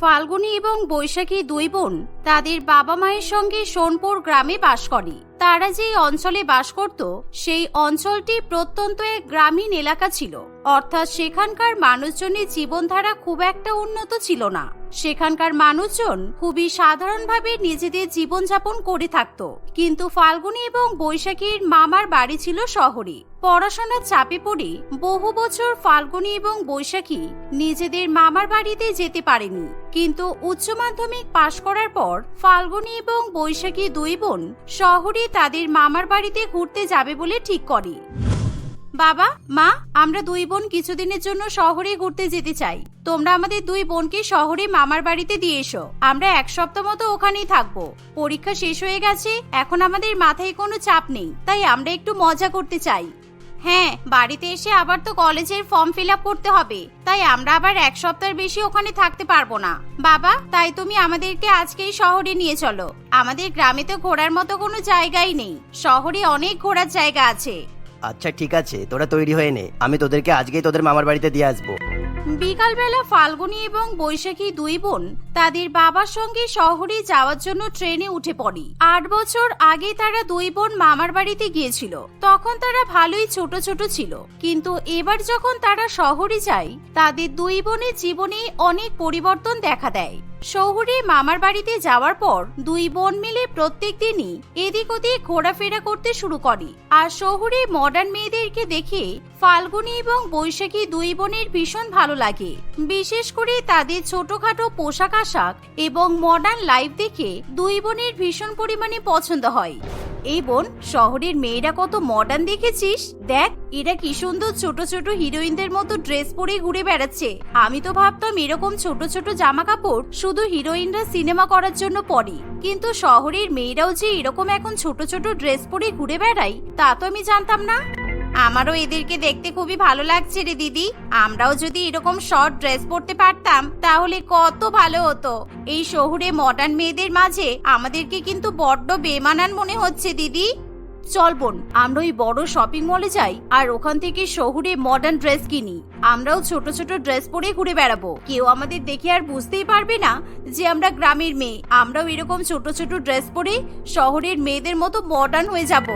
ফাল্গুনী এবং বৈশাখী দুই বোন তাদের বাবা মায়ের সঙ্গে সোনপুর গ্রামে বাস করে। তারা যেই অঞ্চলে বাস করত, সেই অঞ্চলটি প্রত্যন্ত এক গ্রামীণ এলাকা ছিল। অর্থাৎ সেখানকার মানুষজনের জীবনধারা খুব একটা উন্নত ছিল না। সেখানকার মানুষজন খুবই সাধারণভাবে নিজেদের জীবনযাপন করে থাকত। কিন্তু ফাল্গুনি এবং বৈশাখীর মামার বাড়ি ছিল শহরে। পড়াশোনার চাপে পড়ে বহু বছর ফাল্গুনি এবং বৈশাখী নিজেদের মামার বাড়িতে যেতে পারেনি। কিন্তু উচ্চ মাধ্যমিক পাশ করার পর ফাল্গুনি এবং বৈশাখী দুই বোন শহরে তাদের মামার বাড়িতে ঘুরতে যাবে বলে ঠিক করে। বাবা, মা, আমরা দুই বোন কিছুদিনের জন্য শহরে ঘুরতে যেতে চাই। তোমরা আমাদের দুই বোনকে শহরে মামার বাড়িতে দিয়ে এসো। আমরা এক সপ্তাহ মতো ওখানেই থাকব। পরীক্ষা শেষ হয়ে গেছে, এখন আমাদের মাথায় কোনো চাপ নেই, তাই আমরা একটু মজা করতে চাই। হ্যাঁ বাড়িতে এসে আবার তো কলেজের ফর্ম ফিল আপ করতে হবে। তাই আমরা আবার এক সপ্তাহের বেশি ওখানে থাকতে পারব না। বাবা, তাই তুমি আমাদেরকে আজকেই শহরে নিয়ে চলো। আমাদের গ্রামে তো ঘোরার মতো কোনো জায়গাই নেই। শহরে অনেক ঘোরার জায়গা আছে। আচ্ছা ঠিক আছে। তোরা তৈরি হয়ে নে। আমি তোদেরকে আজকেই তোদের মামার বাড়িতে দিয়ে আসব। বিকালবেলা ফাল্গুনি এবং বৈশাখী দুই বোন তাদের বাবার সঙ্গে শহরে যাওয়ার জন্য ট্রেনে উঠে পড়ে। আট বছর আগে তারা দুই বোন মামার বাড়িতে গিয়েছিল। তখন তারা ভালোই ছোট ছোট ছিল। কিন্তু এবার যখন তারা শহরে যায়, তাদের দুই বোনের জীবনে অনেক পরিবর্তন দেখা দেয়। শহরে মামার বাড়িতে যাওয়ার পর দুই বোন মিলে প্রত্যেক দিনই এদিক ওদিক ঘোরাফেরা করতে শুরু করে। আর শহরে মডার্ন মেয়েদেরকে দেখে ফাল্গুনি এবং বৈশাখী দুই বোনের ভীষণ ভালো লাগে। বিশেষ করে তাদের ছোটখাটো পোশাক আশাক এবং মডার্ন লাইফ দেখে দুই বোনের ভীষণ পরিমাণে পছন্দ হয়। এই বোন, শহরের মেয়েরা কত মডার্ন দেখেছিস? দেখ, এরা কি সুন্দর ছোট ছোট হিরোইনদের মতো ড্রেস পরে ঘুরে বেড়াচ্ছে। আমি তো ভাবতাম এরকম ছোট ছোট জামা কাপড় শুধু হিরোইনরা সিনেমা করার জন্য পরে। কিন্তু শহরের মেয়েরাও যে এরকম এখন ছোট ছোট ড্রেস পরে ঘুরে বেড়ায়, তা তো আমি জানতাম না। আমারও এদেরকে দেখতে খুবই ভালো লাগছে রে দিদি। আমরাও যদি এরকম শর্ট ড্রেস পরতে পারতাম, তাহলে কত ভালো হতো। এই শহুরে মডার্ন মেয়েদের মাঝে আমাদেরকে কিন্তু বড্ড বেমানান মনে হচ্ছে দিদি। চল বোন, আমরা ওই বড় শপিং মলে যাই, আর ওখান থেকে শহুরে মডার্ন ড্রেস কিনি। আমরাও ছোট ছোট ড্রেস পরে ঘুরে বেড়াবো। কেউ আমাদের দেখে আর বুঝতেই পারবে না যে আমরা গ্রামের মেয়ে। আমরাও এরকম ছোট ছোট ড্রেস পরে শহরের মেয়েদের মতো মডার্ন হয়ে যাব।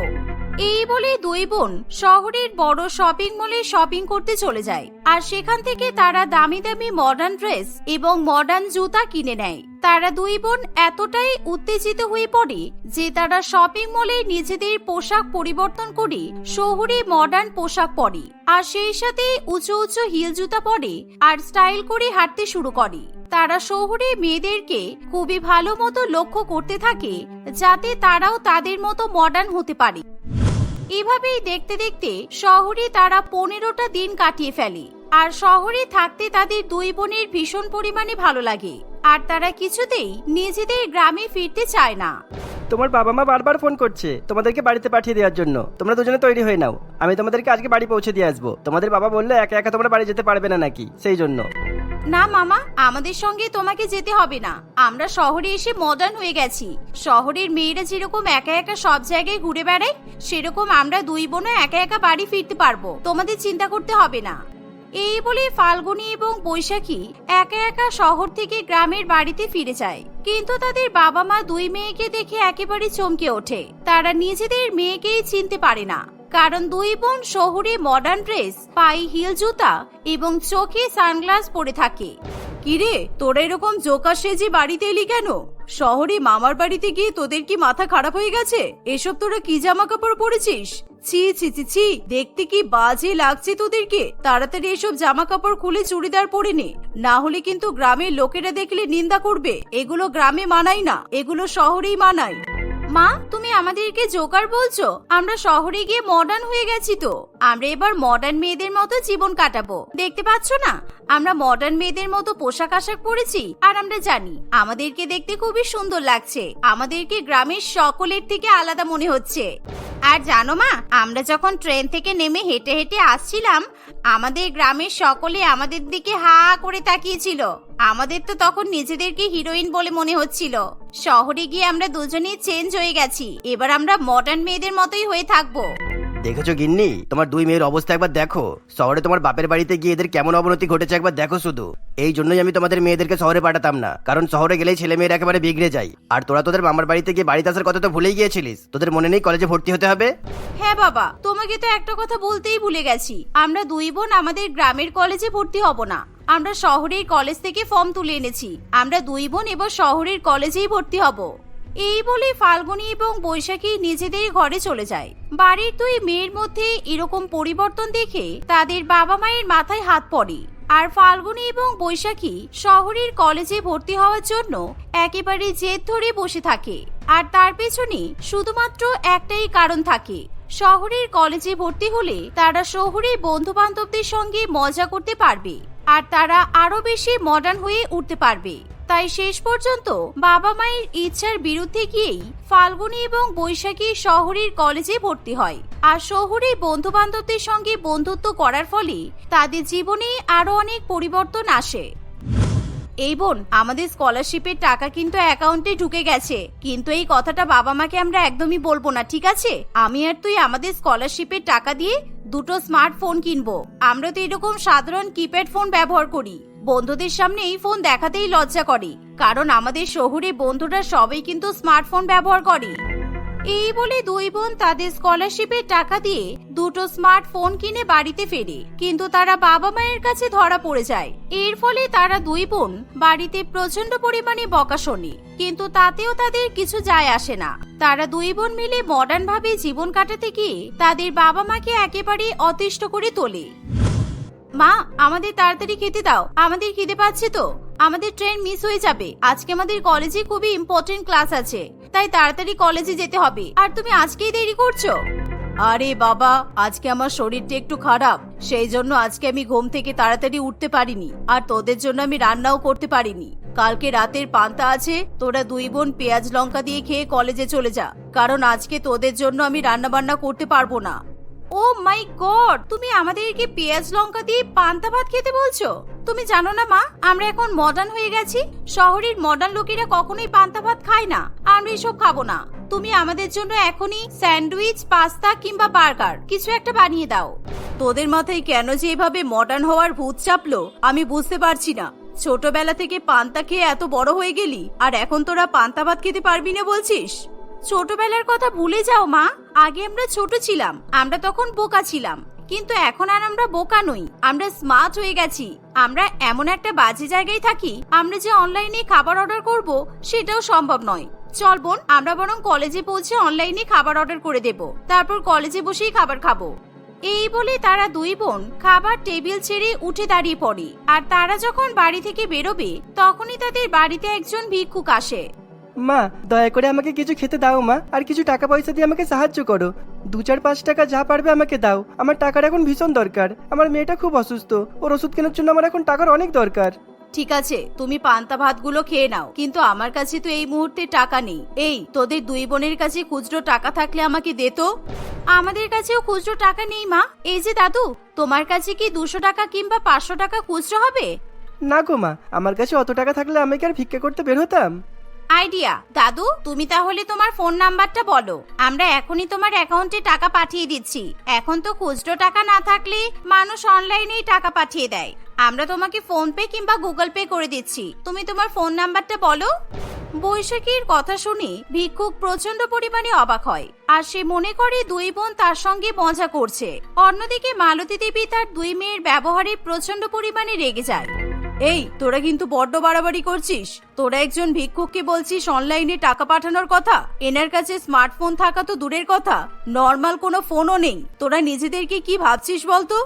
এই বলে দুই বোন শহরের বড় শপিং মলে শপিং করতে চলে যায়। আর সেখান থেকে তারা দামি দামি মডার্ন ড্রেস এবং মডার্ন জুতা কিনে নেয়। তারা দুই বোন এতটাই উত্তেজিত হয়ে পড়ে যে তারা শপিং মলে নিজেদের পোশাক পরিবর্তন করে শহুরে মডার্ন পোশাক পরে। আর সেই সাথে উঁচু উঁচু হিল জুতা পরে আর স্টাইল করে হাঁটতে শুরু করে। তারা শহুরে মেয়েদেরকে খুবই ভালো মতো লক্ষ্য করতে থাকে যাতে তারাও তাদের মতো মডার্ন হতে পারে। এভাবেই দেখতে দেখতে শহরে তারা পনেরোটা দিন কাটিয়ে ফেলে। আর শহরে থাকতে তাদের দুই বোনের ভীষণ পরিমাণে ভালো লাগে। আর তারা কিছুতেই নিজেদের গ্রামে ফিরতে চায় না। তোমার বাবা মা বারবার ফোন করছে তোমাদেরকে বাড়িতে পাঠিয়ে দেওয়ার জন্য। তোমরা দুজনে তৈরি হয়ে নাও। আমি তোমাদেরকে আজকে বাড়ি পৌঁছে দিয়ে আসব। তোমাদের বাবা বললে একা একা তোমরা বাড়ি যেতে পারবে না নাকি? সেই জন্য। না, মামা, আমাদের সঙ্গে তোমাকে যেতে হবে না। আমরা শহরে এসে মডার্ন হয়ে গেছি। শহরের মেয়েরা যেরকম একা একা সব জায়গায় ঘুরে বেড়ায়, সেরকম আমরা দুই বোনও একা একা বাড়ি ফিরতে পারব। তোমাদের চিন্তা করতে হবে না। এই বলে ফাল্গুনী এবং বৈশাখী একা একা শহর থেকে গ্রামের বাড়িতে ফিরে যায়। কিন্তু তাদের বাবা মা দুই মেয়েকে দেখে একেবারে চমকে ওঠে। তারা নিজেদের মেয়েকেই চিনতে পারে না। কারণ দুই বোন শহরে মডার্ন ড্রেস পায়ে হিল জুতা এবং চোখে সানগ্লাস পরে থাকে। কিরে, তোরা এরকম জোকা সেজে বাড়িতে এলি কেন? শহরে মামার বাড়িতে গিয়ে তোদের কি মাথা খারাপ হয়ে গেছে? এসব তোরা কি জামা কাপড় পরেছিস? ছি ছি ছি ছি, দেখতে কি বাজে লাগছে তোদেরকে? তাড়াতাড়ি এসব জামা কাপড় খুলে চুড়িদার পরে নে। না হলে কিন্তু গ্রামের লোকেরা দেখলে নিন্দা করবে। এগুলো গ্রামে মানাই না। এগুলো শহরেই মানায়। মা, তুমি আমাদেরকে জোকার বলছো? আমরা শহরে গিয়ে মডার্ন হয়ে গেছি তো। আমরা এবার মডার্ন মেয়েদের মতো জীবন কাটাবো। দেখতে পাচ্ছ না? আমরা মডার্ন মেয়েদের মতো পোশাক আশাক পরেছি, আর আমরা জানি, আমাদেরকে দেখতে খুবই সুন্দর লাগছে। আমাদেরকে গ্রামের সকলের থেকে আলাদা মনে হচ্ছে। আর জানো মা, আমরা যখন ট্রেন থেকে নেমে হেঁটে হেঁটে আসছিলাম, আমাদের গ্রামের সকলে আমাদের দিকে হা করে তাকিয়েছিল। আমাদের তো তখন নিজেদেরকে হিরোইন বলে মনে হচ্ছিল। শহরে গিয়ে আমরা দুজনেই চেঞ্জ হয়ে গেছি। এবার আমরা মডার্ন মেয়েদের মতোই হয়ে থাকব। দেখেছ গিন্নি? তোমার দুই মেয়ের অবস্থা একবার দেখো। শহরে তোমার বাপের বাড়িতে গিয়ে এদের কেমন অবনতি ঘটেছে একবার দেখো শুধু। এই জন্যই আমি তোমাদের মেয়েদেরকে শহরে পাঠাতাম না। কারণ শহরে গেলেই ছেলে মেয়েরা একেবারে বিগড়ে যায়। আর তোরা তোদের মামার বাড়িতে গিয়ে বাড়িতে আসার কথা তো ভুলেই গিয়েছিলিস। তোদের মনে নেই কলেজে ভর্তি হতে হবে? হ্যাঁ বাবা তোমাকে তো একটা কথা বলতেই ভুলে গেছি। আমরা দুই বোন আমাদের গ্রামের কলেজে ভর্তি হব না। আমরা শহরের কলেজ থেকে ফর্ম তুলে এনেছি। আমরা দুই বোন এবার শহরের কলেজেই ভর্তি হব। এই বলে ফাল্গুনী এবং বৈশাখী নিজেদের ঘরে চলে যায়। বাড়ির দুই মেয়ের মধ্যে এরকম পরিবর্তন দেখে তাদের বাবা মায়ের মাথায় হাত পড়ে। আর ফাল্গুনি এবং বৈশাখী শহরের কলেজে ভর্তি হওয়ার জন্য একেবারে জেদ ধরে বসে থাকে। আর তার পেছনে শুধুমাত্র একটাই কারণ থাকে। শহরের কলেজে ভর্তি হলে তারা শহরে বন্ধু বান্ধবদের সঙ্গে মজা করতে পারবে। আর তারা আরও বেশি মডার্ন হয়ে উঠতে পারবে। তাই শেষ পর্যন্ত বাবা মায়ের ইচ্ছার বিরুদ্ধে গিয়েই ফাল্গুনি এবং বৈশাখী শহরের কলেজে ভর্তি হয়। আর শহরে বন্ধু বান্ধবদের সঙ্গে বন্ধুত্ব করার ফলে তাদের জীবনে আরও অনেক পরিবর্তন আসে। এই বোন, আমাদের স্কলারশিপের টাকা কিন্তু অ্যাকাউন্টে ঢুকে গেছে। কিন্তু এই কথাটা বাবা মাকে আমরা একদমই বলব না, ঠিক আছে? আমি আর তুই আমাদের স্কলারশিপের টাকা দিয়ে দুটো স্মার্টফোন কিনবো। আমরা তো এরকম সাধারণ কিপ্যাড ফোন ব্যবহার করি। বন্ধুদের সামনে এই ফোন দেখাতেই লজ্জা করে। কারণ আমাদের শহরে বন্ধুরা সবাই কিন্তু স্মার্টফোন ব্যবহার করে। এই বলে দুই বোন তাদের স্কলারশিপের টাকা দিয়ে দুটো স্মার্টফোন কিনে বাড়িতে ফেরে। কিন্তু তারা বাবা মায়ের কাছে ধরা পড়ে যায়। এর ফলে তারা দুই বোন বাড়িতে প্রচণ্ড পরিমাণে বকা শোনে কিন্তু তাতেও তাদের কিছু যায় আসে না। তারা দুই বোন মিলে মডার্ন ভাবে জীবন কাটাতে গিয়ে তাদের বাবা মাকে একেবারে অতিষ্ঠ করে তোলে। মা, আমাদের তাড়াতাড়ি খেতে দাও। আমাদের খিদে পাচ্ছে তো। আমাদের ট্রেন মিস হয়ে যাবে। আজকে আমাদের কলেজে খুবই ইম্পর্টেন্ট ক্লাস আছে। তাই তাড়াতাড়ি কলেজে যেতে হবে। আর তুমি আজকেই দেরি করছ? আরে বাবা, আজকে আমার শরীরটা একটু খারাপ। সেই জন্য আজকে আমি ঘুম থেকে তাড়াতাড়ি উঠতে পারিনি। আর তোদের জন্য আমি রান্নাও করতে পারিনি। কালকে রাতের পান্তা আছে, তোরা দুই বোন পেঁয়াজ লঙ্কা দিয়ে খেয়ে কলেজে চলে যা। কারণ আজকে তোদের জন্য আমি রান্না বান্না করতে পারব না। ও মাই গড তুমি আমাদেরকে পেঁয়াজ লঙ্কা দিয়ে পান্তা ভাত খেতে বলছো? তুমি জানো না মা, আমরা এখন মডার্ন হয়ে গেছি। শহরের মডার্ন লোকেরা কখনোই পান্তা ভাত খায় না। আমরা এসব খাব না। তুমি আমাদের জন্য এখনই স্যান্ডউইচ, পাস্তা কিংবা বার্গার কিছু একটা বানিয়ে দাও। তোদের মাথায় কেন যে এভাবে মডার্ন হওয়ার ভূত চাপলো, আমি বুঝতে পারছি না। ছোটবেলা থেকে পান্তা খেয়ে এত বড় হয়ে গেলি, আর এখন তোরা পান্তা ভাত খেতে পারবি না বলছিস? ছোটবেলার কথা ভুলে যাও, মা। আগে আমরা ছোট ছিলাম, আমরা তখন বোকা ছিলাম। কিন্তু এখন আর আমরা বোকা নই, আমরা স্মার্ট হয়ে গেছি। আমরা এমন একটা বাজে জায়গায় থাকি, আমরা যে অনলাইনে খাবার অর্ডার করব, সেটাও সম্ভব নয়। চল বোন, আমরা বরং কলেজে পৌঁছে অনলাইনে খাবার অর্ডার করে দেব। তারপর কলেজে বসেই খাবার খাব। এই বলে তারা দুই বোন খাবার টেবিল ছেড়ে উঠে দাঁড়িয়ে পড়ে। আর তারা যখন বাড়ি থেকে বেরোবে, তখনই তাদের বাড়িতে একজন ভিক্ষুক আসে। মা দয়া করে আমাকে কিছু খেতে দাও মা আর কিছু টাকা পয়সা দিয়ে আমাকে সাহায্য করো। দু চার পাঁচ টাকা যা পারবে আমাকে দাও। আমার টাকার এখন ভীষণ দরকার। আমার মেয়েটা খুব অসুস্থ। ওর ওষুধ কেনার জন্য আমার এখন টাকার অনেক দরকার। ঠিক আছে তুমি পান্তা ভাতগুলো খেয়ে নাও। কিন্তু আমার কাছে তো এই মুহূর্তে টাকা নেই। এই তোদের দুই বোনের কাছে খুচরো টাকা থাকলে আমাকে দে তো। আমাদের কাছেও খুচরো টাকা নেই মা। এই যে দাদু তোমার কাছে কি দুশো টাকা কিংবা পাঁচশো টাকা খুচরো হবে? না গো মা আমার কাছে অত টাকা থাকলে আমি কি আর ভিক্ষা করতে বের হতাম? আইডিয়া। দাদু, তুমি তাহলে তোমার ফোন নাম্বারটা বলো। আমরা এখনই তোমার অ্যাকাউন্টে টাকা পাঠিয়ে দিচ্ছি। এখন তো খুচরো টাকা না থাকলে মানুষ অনলাইনেই টাকা পাঠিয়ে দেয়। আমরা তোমাকে ফোন পে কিংবা গুগল পে করে দিচ্ছি। তুমি তোমার ফোন নাম্বারটা বলো। বৈশাখীর কথা শুনে ভিক্ষুক প্রচণ্ড পরিমাণে অবাক হয় আর সে মনে করে দুই বোন তার সঙ্গে মজা করছে। অন্যদিকে মালতী দেবী তার দুই মেয়ের ব্যবহারে প্রচণ্ড পরিমাণে রেগে যায়। এই, তোরা কিন্তু বড্ড বাড়াবাড়ি করছিস। তোরা একজন ভিক্ষুককে বলছিস অনলাইনে টাকা পাঠানোর কথা? এনার কাছে স্মার্টফোন থাকা তো দূরের কথা। নর্মাল কোনো ফোনও নেই। তোরা নিজেদেরকে কি ভাবছিস বলতো?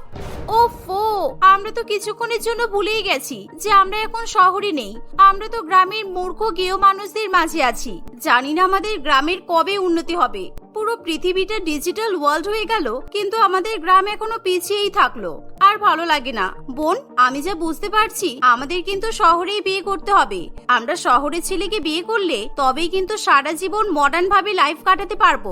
ও ফো আমরা তো কিছুক্ষণের জন্য ভুলেই গেছি যে আমরা এখন শহরে নেই। আমরা তো গ্রামের মূর্খ গেয় মানুষদের মাঝে আছি। জানি না আমাদের গ্রামের কবে উন্নতি হবে। পুরো পৃথিবীটা ডিজিটাল ওয়ার্ল্ড হয়ে গেল, কিন্তু আমাদের গ্রাম এখনও পিছিয়েই থাকল। আর ভালো লাগে না। বোন, আমি যা বুঝতে পারছি, আমাদের কিন্তু শহরেই বিয়ে করতে হবে। আমরা শহরের ছেলেকে বিয়ে করলে তবেই কিন্তু সারা জীবন মডার্ন ভাবে লাইফ কাটাতে পারব।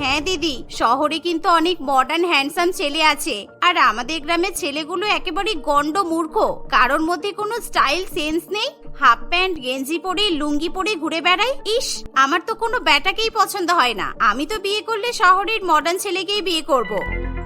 হ্যাঁ দিদি, শহরে কিন্তু অনেক মডার্ন হ্যান্ডসাম ছেলে আছে। আর আমাদের গ্রামের ছেলেগুলো একেবারে গন্ড মূর্খ। কারোর মধ্যে কোনো স্টাইল সেন্স নেই। হাফ প্যান্ট গেঞ্জি পরে, লুঙ্গি পরে ঘুরে বেড়াই। ইস, আমার তো কোনো ব্যাটাকেই পছন্দ হয় না। আমি তো বিয়ে করলে শহরের মডার্ন ছেলেকেই বিয়ে করব।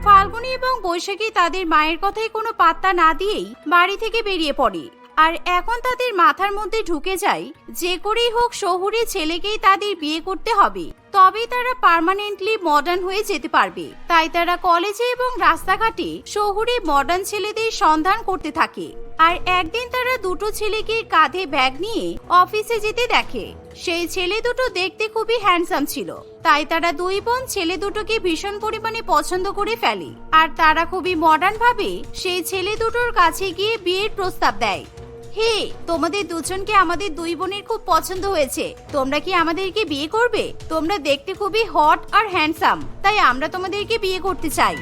ফাল্গুনী এবং বৈশাখী তাদের মায়ের কথায় কোনো পাত্তা না দিয়েই বাড়ি থেকে বেরিয়ে পড়ে। আর এখন তাদের মাথার মধ্যে ঢুকে যায়, যে করেই হোক শহুরে ছেলেকেই তাদের বিয়ে করতে হবে। তবেই তারা পার্মানেন্টলি মডার্ন হয়ে যেতে পারবে। তাই তারা কলেজে এবং রাস্তাঘাটে শহুরে মডার্ন ছেলেদের সন্ধান করতে থাকে। আর একদিন তারা দুটো ছেলেকে কাঁধে ব্যাগ নিয়ে অফিসে যেতে দেখে। সেই ছেলে দুটো দেখতে খুবই হ্যান্ডসাম ছিল। তাই তারা দুই বোন ছেলে দুটোকে ভীষণ পরিমাণে পছন্দ করে ফেলে। আর তারা খুবই মডার্ন ভাবে সেই ছেলে দুটোর কাছে গিয়ে বিয়ের প্রস্তাব দেয়। হে, তোমাদের দুজনকে আমাদের দুই বোনের খুব পছন্দ হয়েছে। তোমরা কি আমাদেরকে বিয়ে করবে? তোমরা দেখতে খুবই হট আর হ্যান্ডসাম, তাই আমরা তোমাদেরকে বিয়ে করতে চাই।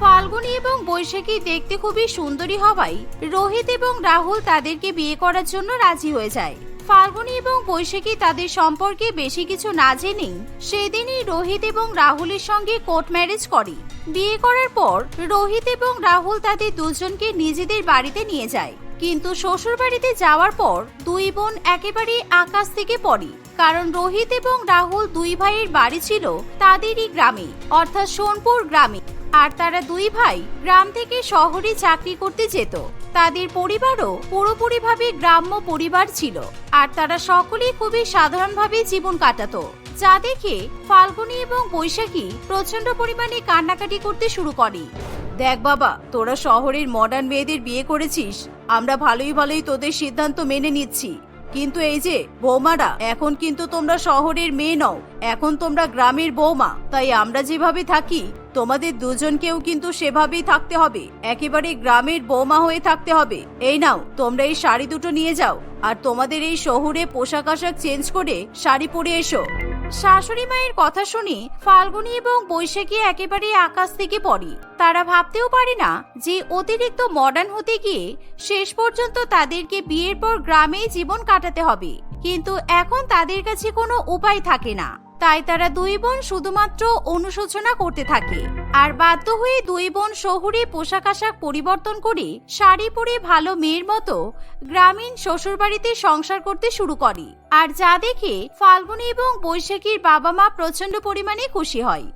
ফাল্গুনী এবং বৈশাখী দেখতে খুবই সুন্দরী হওয়ায় রোহিত এবং রাহুল তাদেরকে বিয়ে করার জন্য রাজি হয়ে যায়। ফাল্গুনি এবং বৈশাখী তাদের সম্পর্কে বেশি কিছু না জেনেই সেদিনই রোহিত এবং রাহুলের সঙ্গে কোর্ট ম্যারেজ করে। বিয়ে করার পর রোহিত এবং রাহুল তাদের দুজনকে নিজেদের বাড়িতে নিয়ে যায়। কিন্তু শ্বশুর বাড়িতে যাওয়ার পর দুই বোন একেবারেই আকাশ থেকে পড়ে। কারণ রোহিত এবং রাহুল দুই ভাইয়ের বাড়ি ছিল তাদেরই গ্রামে, অর্থাৎ সোনপুর গ্রামে। আর তারা দুই ভাই গ্রাম থেকে শহরে চাকরি করতে যেত। তাদের পরিবারও পুরোপুরিভাবে গ্রাম্য পরিবার ছিল। আর তারা সকলেই খুবই সাধারণভাবে জীবন কাটাতো। যা দেখে ফাল্গুনী এবং বৈশাখী প্রচণ্ড পরিমাণে কান্নাকাটি করতে শুরু করে। দেখ বাবা, তোরা শহরের মডার্ন মেয়েদের বিয়ে করেছিস। আমরা ভালোই ভালোই তোদের সিদ্ধান্ত মেনে নিচ্ছি। কিন্তু এই যে, বৌমারা, এখন কিন্তু তোমরা শহরের মেয়ে নও। এখন তোমরা গ্রামের বৌমা। তাই আমরা যেভাবে থাকি, তোমাদের দুজনকেও কিন্তু সেভাবেই থাকতে হবে। একেবারে গ্রামের বৌমা হয়ে থাকতে হবে। এই নাও, তোমরা এই শাড়ি দুটো নিয়ে যাও। আর তোমাদের এই শহুরে পোশাক আশাক চেঞ্জ করে শাড়ি পরে এসো। শাশুড়ি মায়ের কথা শুনে ফাল্গুনি এবং বৈশাখী একেবারে আকাশ থেকে পড়ে। তারা ভাবতেও পারে না যে অতিরিক্ত মডার্ন হতে গিয়ে শেষ পর্যন্ত তাদেরকে বিয়ের পর গ্রামেই জীবন কাটাতে হবে। কিন্তু এখন তাদের কাছে কোনো উপায় থাকে না। তাই তারা দুই বোন শুধুমাত্র অনুশোচনা করতে থাকে। আর বাধ্য হয়ে দুই বোন শহুরে পোশাক আশাক পরিবর্তন করে শাড়ি পরে ভালো মেয়ের মতো গ্রামীণ শ্বশুরবাড়িতে সংসার করতে শুরু করে। আর যা দেখে ফাল্গুনী এবং বৈশাখীর বাবা মা প্রচণ্ড পরিমাণে খুশি হয়।